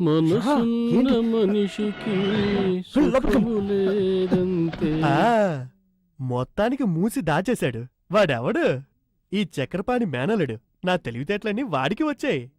మనసున్న? మనిషికి లేదంతే మొత్తానికి మూసి దాచేశాడు. వాడెవడు? ఈ చక్రపాణి మేనలుడు నా తెలివితేటలన్నీ వాడికి వచ్చాయి.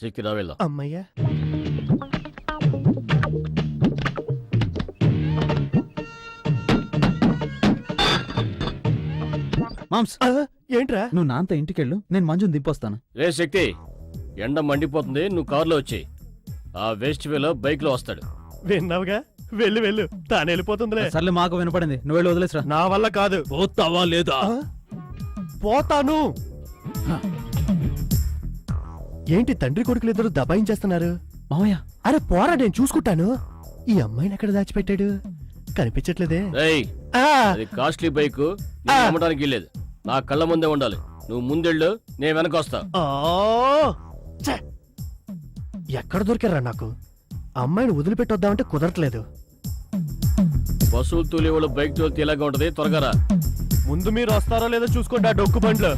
సిక్కిరా వెళ్దాం అమ్మయ్యా. మామ్స్. ఏంట్రా? నువ్వు నాంత ఇంటికెళ్ళు నేను మంజుని దింపొస్తాను. రే శక్తి ఎండ మండిపోతుంది నువ్వు కారులో వచ్చి ఆ వేస్ట్ వేలో బైక్లో వస్తాడు. విన్నావుగా? వెళ్ళు వెళ్ళు. తాను వెళ్ళిపోతుందిలే. సర్లే మాకు వినపడింది. నువ్వు వెళ్ళి వదిలేసిరా. నా వల్ల కాదు. పోతావా లేదా? పోతాను. ఏంటి తండ్రి కొడుకులు ఇద్దరు దబాయించేస్తున్నారు? మామయ్య అరే పోరా నేను చూసుకుంటాను. ఈ అమ్మాయిని ఎక్కడ దాచిపెట్టాడు? కనిపించట్లేదే. రేయ్ ఆ, అది కాస్ట్లీ బైక్. నేను అమ్మడానికి లేదు నా కళ్ళ ముందే ఉండాలి. నువ్వు ముందెళ్ళు నేను వెనక వస్తా. ఆ, ఛే! ఎక్కడ దొరికారా నాకు? అమ్మాయిని వదిలిపెట్టొద్దామంటే కుదరట్లేదు. పశువులు తూలి వాళ్ళు బైక్ తోలితే ఇలాగా ఉంటది. త్వరగా రా. ముందు మీరు వస్తారో లేదో చూసుకోండి ఆ డొక్కు బండ్లు.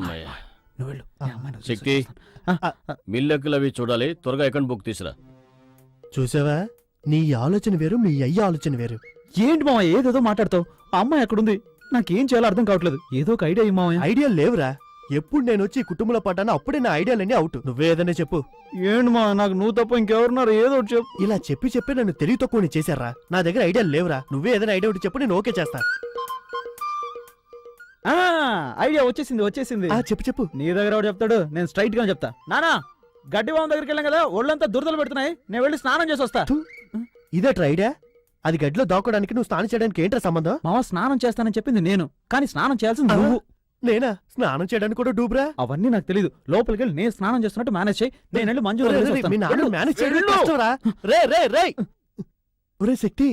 అమ్మయ్య. నువ్వు వెళ్ళు. అమ్మాయిని వదిలేసి శక్తి. వచ్చేస్తాను. అవి చూడాలి. త్వరగా అకౌంట్ బుక్ తీసురా. చూసావా? నీ ఆలోచన వేరు మీ అయ్య ఆలోచన వేరు. ఏంటి మామయ్య ఏదేదో మాట్లాడతావు? ఆ అమ్మాయి ఎక్కడుంది? నాకేం చేయాలో అర్థం కావట్లేదు. ఏదో ఒక ఐడియా మామయ్య ఐడియా లేవురా. ఎప్పుడు నేను వచ్చి ఈ కుటుంబంలో పడ్డానో అప్పుడే నా ఐడియాలన్నీ అవుట్. నువ్వే ఏదైనా చెప్పు. ఏంటి మా నాకు నువ్వు తప్ప ఇంకెవరున్నారు? ఏదో ఒకటి చెప్పు. ఇలా చెప్పి చెప్పి నన్ను తెలివి తక్కువ చేశారా? నా దగ్గర ఐడియాలు లేవురా. నువ్వే ఏదైనా ఐడియా ఒకటి చెప్పు నేను ఓకే చేస్తా. ఐడియా వచ్చేసింది వచ్చేసింది. ఆ చెప్పు చెప్పు. నీ దగ్గర చెప్తాడు? నేను స్ట్రైట్గా చెప్తా. నానా గడ్డి బాబు దగ్గరికి వెళ్ళాం కదా ఒళ్ళంతా దురదలు పెడుతున్నాయి. నేను వెళ్ళి స్నానం చేసి వస్తా. ఇదేట్రా ఐడియా? అది గడ్డిలో దాక్కోడానికి నువ్వు స్నానం చేయడానికి ఏంట్రా సంబంధం? మావ స్నానం చేస్తానని చెప్పింది నేను. కానీ స్నానం చేయాల్సింది? నువ్వు. నేనా? స్నానం చేయడానికి కూడా డూబ్రా? అవన్నీ నాకు తెలియదు లోపలికి వెళ్ళి నేను స్నానం చేస్తున్నట్టు మేనేజ్ చేయి. నేను వెళ్ళి మంజు మీ నాన్న మేనేజ్ చేయడం కష్టంరా. రే రే రే ఒరే శక్తి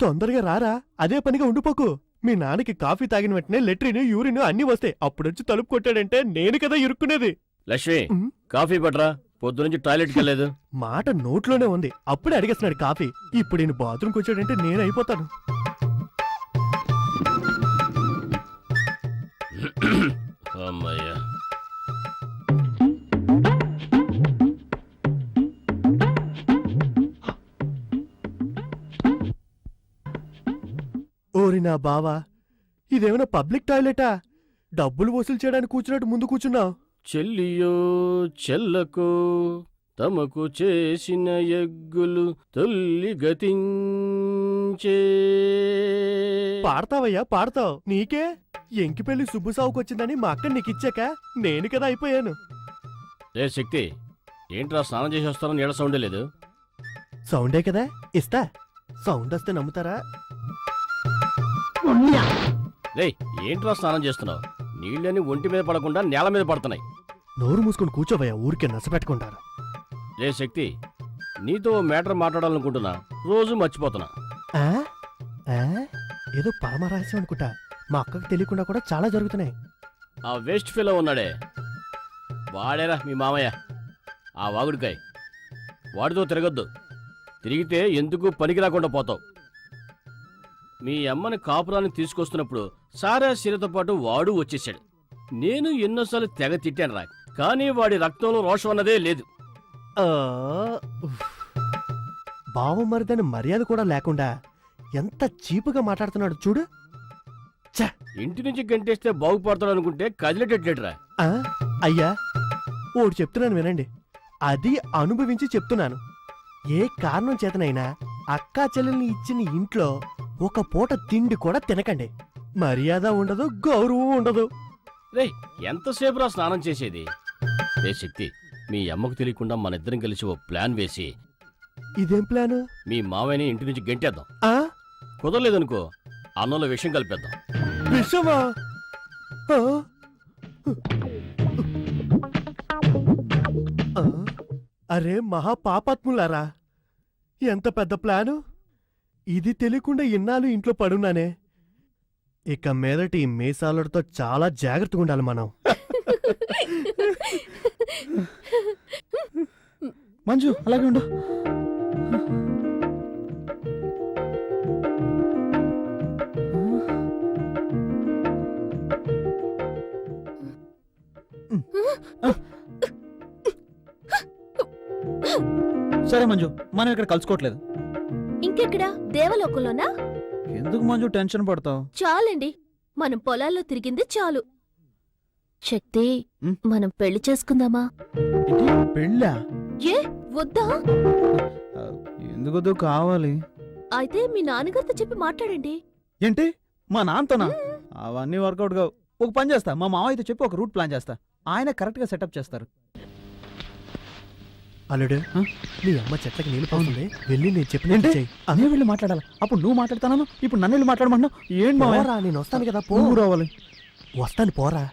తొందరగా రారా. అదే పనిగా ఉండిపోకు. మీ నాన్నకి కాఫీ తాగిన వెంటనే లెట్రిన్ యూరిన్ అన్ని వస్తాయి. అప్పుడొచ్చి తలుపు కొట్టాడంటే నేను కదా ఇరుక్కునేది. లక్ష్మి. కాఫీ పట్రా. పొద్దు నుంచి టాయిలెట్కి వెళ్ళలేదు. మాట నోట్లోనే ఉంది. అప్పుడే అడిగేస్తున్నాడు కాఫీ. ఇప్పుడు ఈయన బాత్రూమ్కి వచ్చాడంటే నేను అయిపోతాను. అమ్మయ్యా. ఓరి నా బావా ఇదేమైనా పబ్లిక్ టాయిలెటా? డబ్బులు వసూలు చేయడానికి కూర్చున్నట్టు ముందు కూర్చున్నావు. చెల్లియో చెల్లకు తమకు చేసిన ఎగ్గులు తొల్లి గతించే. పాడతావయ్యా పాడతావు. నీకే? ఎంకి పెళ్ళి సుబ్బుసావుకు వచ్చిందని మా అక్క నీకిచ్చాక నేను కదా అయిపోయాను. రే శక్తి ఏంట్రా స్నానం చేసి వస్తానో నీడ సౌండే లేదు? సౌండే కదా? ఇస్తా. సౌండ్ వస్తే నమ్ముతారా? రేయ్ ఏంట్రా స్నానం చేస్తున్నావు? నీళ్ళని ఒంటి మీద పడకుండా నేల మీద పడుతున్నాయి. నోరు మూసుకొని కూర్చోవయ్యా ఊరికే నచ్చపెట్టుకుంటారు రే శక్తి నీతో మ్యాటర్ మాట్లాడాలనుకుంటున్నా. రోజు మర్చిపోతున్నా. ఆ? ఆ? ఏదో పరమరహస్యం అనుకుంటా. మా అక్కకు తెలియకుండా కూడా చాలా జరుగుతున్నాయి. ఆ వేస్ట్ ఫీలో ఉన్నాడే. వాడేరా మీ మామయ్య. ఆ వాగుడికాయ్. వాడితో తిరగద్దు. తిరిగితే ఎందుకు పనికి రాకుండా పోతావు? మీ అమ్మని కాపురాన్ని తీసుకొస్తున్నప్పుడు సారా శీలతో పాటు వాడు వచ్చేసాడు నేను ఎన్నోసార్లు తెగ తిట్టాను రా కానీ వాడి రక్తంలో రోషం అన్నదే లేదు. ఆ, ఉఫ్. బావమరిదని మర్యాద కూడా లేకుండా ఎంత చీపుగా మాట్లాడుతున్నాడు చూడు. ఇంటి నుంచి గంటేస్తే బాగుపడతాడు అనుకుంటే కదిలేటట్లేట్రా ఆ? అయ్యా ఓటి చెప్తున్నాను వినండి. అది అనుభవించి చెప్తున్నాను. ఏ కారణం చేతనైనా అక్కా చెల్లెల్ని ఇచ్చిన ఇంట్లో ఒక పూట తిండి కూడా తినకండి. మర్యాద ఉండదు గౌరవం ఉండదు. రేయ్ ఎంతసేపు రా స్నానం చేసేది? రే శక్తి మీ అమ్మకు తెలియకుండా మన ఇద్దరం కలిసి ఓ ప్లాన్ వేసి ఇదేం ప్లాను? మీ మామయ్యని ఇంటి నుంచి గంటేద్దాం. ఆ? కుదరలేదనుకో అన్నంలో విషయం కలిపేద్దాం. విషమా? ఆ? ఆ? అరే మహా పాపాత్ములారా ఎంత పెద్ద ప్లాను? ఇది తెలియకుండా ఇన్నాళ్ళు ఇంట్లో పడున్నానే. ఇక మీదటి ఈ మీసాలతో చాలా జాగ్రత్తగా ఉండాలి మనం. మంజు అలాగే ఉండు. సరే మంజు మనం ఇక్కడ కలుసుకోవట్లేదు. ఇంకెక్కడ? దేవలోకంలోనా? ఎందుకు మంజు టెన్షన్ పడతావు? చాలండి. మనం పొలాల్లో తిరిగింది చాలు. శక్తి ఉం? మనం పెళ్ళి చేసుకుందామా? పెళ్ళా? ఏ వద్దా? ఎందుకు కావాలి. అయితే మీ నాన్నగారితో చెప్పి మాట్లాడండి. ఏంటి? మా నాన్నతోనా? అవన్నీ వర్కౌట్ కావు. ఒక పని చేస్తా మా మావయ్యతో చెప్పి ఒక రూట్ ప్లాన్ చేస్తా. ఆయన కరెక్ట్గా సెటప్ చేస్తారు. అల్లుడు? నీ అమ్మ చెట్లకి నీళ్ళు పోతుంది వెళ్ళి నేను చెప్పినట్టు ఏంటి? చెయ్యి. వెళ్ళి మాట్లాడాలి? అప్పుడు నువ్వు మాట్లాడతాను ఇప్పుడు నన్ను వెళ్ళి మాట్లాడమన్నావు ఏం పోరా నేను వస్తాను కదా పో. నువ్వు రావాలి. వస్తాను పోరా.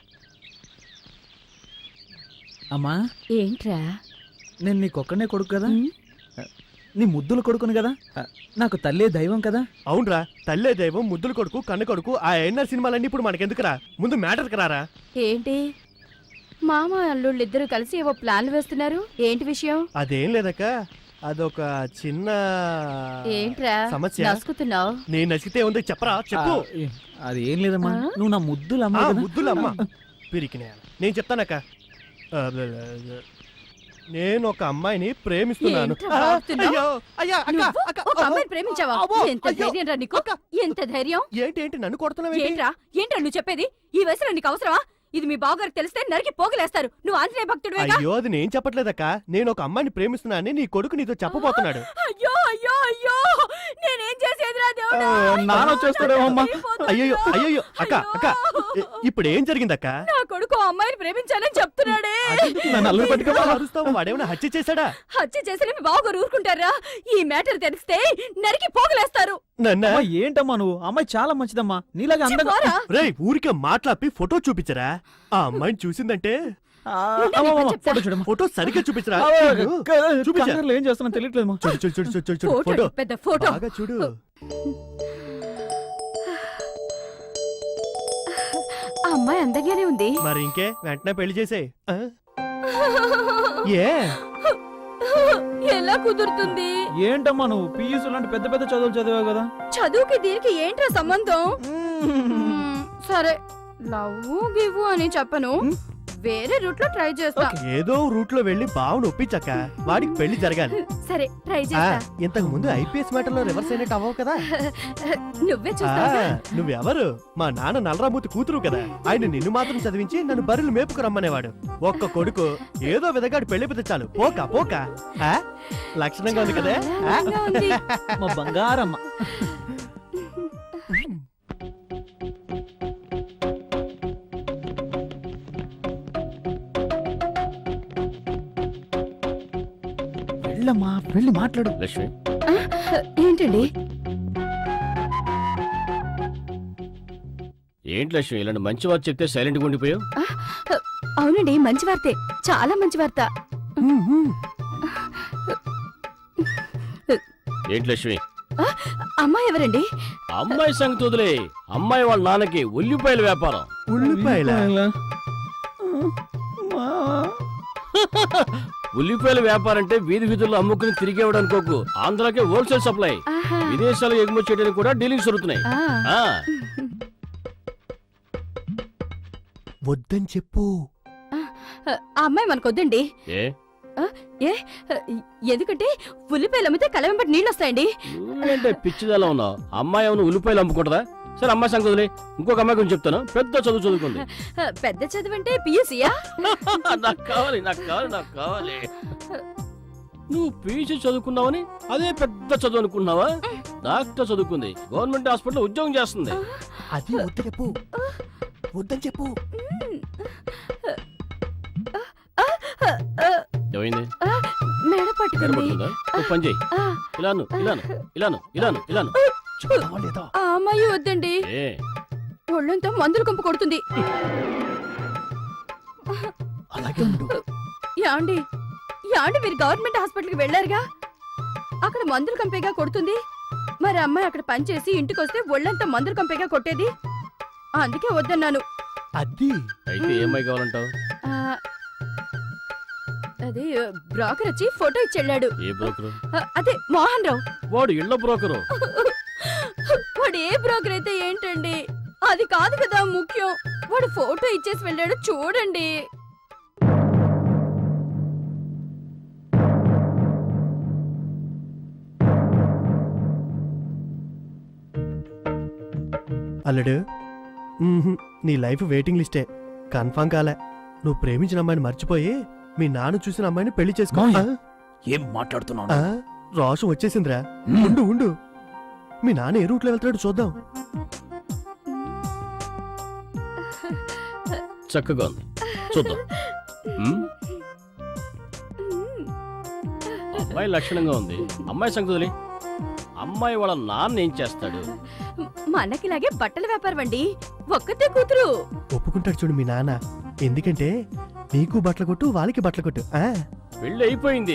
అమ్మా. ఏంట్రా? నేను నీకొక్కనే కొడుకు కదా? నీ ముద్దులు కొడుకుని కదా? నాకు తల్లే దైవం కదా? అవునరా తల్లే దైవం ముద్దుల కొడుకు కన్న కొడుకు ఆ ఎన్ఆర్ సినిమాలన్నీ ఇప్పుడు మనకెందుకురా? ముందు మ్యాటర్కి రారా? ఏంటి? మామ అల్లుళ్ళు ఇద్దరు కలిసి ఏవో ప్లాన్లు వేస్తున్నారు. ఏంటి విషయం? అదేం లేదక్క. అదొక చిన్న ఏంట్రా? సమస్య? నసుకుతున్నావు? నేను నచ్చితే ఉంది చెప్పరా? చెప్పు. అది ఏం లేదమ్మా? నువ్వు నా ముద్దులు అమ్మ ఆ, కదా. ముద్దులమ్మ. పిరికి నేను చెప్తానక్క. నేను ఒక అమ్మాయిని ప్రేమిస్తున్నాను. ఏంట్రా ఆ, బాగుతున్నావ్? అయ్యో అయ్యా అక్క నువ్వు అక్క ఒక అమ్మాయిని ప్రేమించావా? ఎంత. ధైర్యం రా నీకు? ఎంత ధైర్యం? ఏంటి ఏంటి నన్ను కొడుతున్నావేంటి? ఏంట్రా? ఏంట్రా నువ్వు చెప్పేది? ఈ వయసులో నీకు అవసరమా? ఇది మీ బావగారికి తెలిస్తే నరికి పోగలేస్తారు. నువ్వు ఆంజనేయ భక్తుడు అయ్యో అది నేను చెప్పట్లేదక్క. నేను ఒక అమ్మాయిని ప్రేమిస్తున్నానని నీ కొడుకు నీతో చెప్పబోతున్నాడు. అయ్యో అయ్యో అయ్యో! నేనేం చేసేదిరా దేవుడా? ఆ, నాన్న వచ్చేస్తాడేమో అమ్మా. అయ్యో అయ్యో అక్క అక్క ఇప్పుడు ఏం జరిగిందక్క? నా కొడుకు అమ్మాయిని ప్రేమించాలని చెప్తున్నాడే? వాడేమైనా హత్య చేశాడా? హత్య చేసిన మీ బావగారు ఊరుకుంటారా? ఈ మ్యాటర్ తెలిస్తే నరికి పోగలేస్తారు. నన్న. అమ్మా ఏంటమ్మా నువ్వు? అమ్మాయి చాలా మంచిదమ్మా. నీలాగా అందంగా పోరా రేయ్ ఊరికే మాట్లాపి ఫోటో చూపించరా? ఆ అమ్మాయిని చూసిందంటే. ఫోటో చూడమ్మా. ఫోటో సరిగ్గా చూపించరా? ఏం చేస్తున్నా తెలియట్లేదు. చూడు చూడు చూడు చూడు ఫోటో ఫోటో. పెద్ద ఫోటో. బాగా చూడు. ఆ అమ్మాయి అందంగానే ఉంది. మరి ఇంకే వెంటనే పెళ్ళి చేసే ఏ? ఎలా కుదురుతుంది? ఏంటమ్మా నువ్వు? పియూసీ లాంటి పెద్ద పెద్ద చదువులు చదివావు కదా. చదువుకి దీనికి ఏంట్రా సంబంధం? మ్మ్, సరే లవ్ గివ్ అని చెప్పను. వేరే రూట్లో ట్రై చేస్తా. ఏదో రూట్లో వెళ్ళి బావును ఒప్పించక్క వాడికి పెళ్ళి జరగాలి. సరే ట్రై చేస్తా. ఇంతకు ముందు ఐపీఎస్ మ్యాటర్లో రివర్స్ అయినట్టు అవ్వవు కదా. నువ్వే చూస్తావా నువ్వెవరు? మా నాన్న నల్లరామూతి కూతురు కదా. ఆయన నిన్ను మాత్రం చదివించి నన్ను బర్రెలు మేపుకు రమ్మనేవాడు. ఒక్క కొడుకు ఏదో విధంగా పెళ్ళి చాలు. పోక పోక. ఆ? లక్షణంగా ఉంది కదా. ఆ? అందంగా ఉంది. మా బంగారమ్మ. వెళ్ళి మాట్లాడు. లక్ష్మి. ఏంటండి? ఏంటి లక్ష్మి ఇలాంటి మంచి వార్త చెప్తే సైలెంట్గా ఉండిపోయావు? అవునండి మంచి వార్తే. చాలా మంచి వార్త. ఏంటి లక్ష్మి? అమ్మాయి ఎవరండి? అమ్మాయి సంగతి వదిలే. అమ్మాయి వాళ్ళ నాన్నకి ఉల్లిపాయల వ్యాపారం. ఉల్లిపాయల. ఉల్లిపాయల వ్యాపారం అంటే వీధి వీధుల్లో అమ్ముకుని తిరిగేవాడు అనుకోకు ఆంధ్రాకే హోల్సేల్ సప్లై. విదేశాలు ఎగుమతి చేయడానికి కూడా డీలింగ్స్ జరుగుతున్నాయి. ఆ. వద్దని చెప్పు. ఆ అమ్మాయి మనకొద్దండి ఏ? ఎందుకంటే ఉల్లిపాయలు అమ్మితే కల వెంబడి నీళ్ళు వస్తాయండి. నువ్వేంటే పిచ్చిదలా ఉన్నావు? అమ్మాయి ఏమైనా ఉల్లిపాయలు అమ్ముకుంటుందా? సరే అమ్మాయి సంగతి వదిలే. ఇంకొక అమ్మాయి గురించి చెప్తాను. పెద్ద చదువు చదువుకుంది. పెద్ద చదువు అంటే నాకు కావాలి నాకు కావాలి నాకు కావాలి. నువ్వు పీజీ చదువుకున్నావని అదే పెద్ద చదువు అనుకున్నావా డాక్టర్ చదువుకుంది. గవర్నమెంట్ హాస్పిటల్ ఉద్యోగం చేస్తుంది. అది వద్దు చెప్పు. వద్దని చెప్పు. ఏమైంది? మెడ పట్టుకుంది ఓ పని చేయి. ఇలాను ఇలాను ఇలాను ఇలాను ఇలాను. లేదా? ఆ. అమ్మాయి వద్దండి. ఒళ్ళంతా మందులు కంపు కొడుతుంది. యాండి యాండి మీరు గవర్నమెంట్ హాస్పిటల్కి వెళ్ళారుగా? అక్కడ మందులు కంపేగా కొడుతుంది. మరి అమ్మాయి అక్కడ పనిచేసి ఇంటికి వస్తే ఒళ్ళంతా మందులు కంపేగా కొట్టేది? అందుకే వద్దన్నాను. అది? అయితే ఏమై కావాలంటావు? ఆ, అది బ్రోకర్ వచ్చి ఫోటో ఇచ్చెళ్ళాడు. ఏ బ్రోకరు? ఆ, అదే మోహన్ రావు. వాడు ఇళ్ళ బ్రోకరు. వాడు ఏ బ్రోకర్ అయితే ఏంటండి? అది కాదు కదా ముఖ్యం. వాడు ఫోటో ఇచ్చేసి వెళ్ళాడు చూడండి. అల్లుడు. నీ లైఫ్ వెయిటింగ్ లిస్టే. కన్ఫామ్ కాలే. నువ్వు ప్రేమించిన అమ్మాయిని మర్చిపోయి మీ నాన్న చూసిన అమ్మాయిని పెళ్ళి చేసుకో? ఏం మాట్లాడుతున్నావు? ఆ? రోషం వచ్చేసిందిరా. ఉండు ఉండు. మీ నాన్న ఏ రూట్లో వెళ్తాడు చూద్దాం. చక్కగా ఉంది. చూద్దాం. ఉమ్, అమ్మాయి లక్షణంగా ఉంది. అమ్మాయి సంగతి అమ్మాయి వాళ్ళ నాన్న ఏం చేస్తాడు? మనకిలాగే బట్టల వ్యాపారం అండి. ఒక్కతే కూతురు. ఒప్పుకుంటాడు చూడు మీ నాన్న. ఎందుకంటే నీకు బట్టలు కొట్టు వాళ్ళకి బట్టలు కొట్టు. ఆ? పెళ్ళి అయిపోయింది.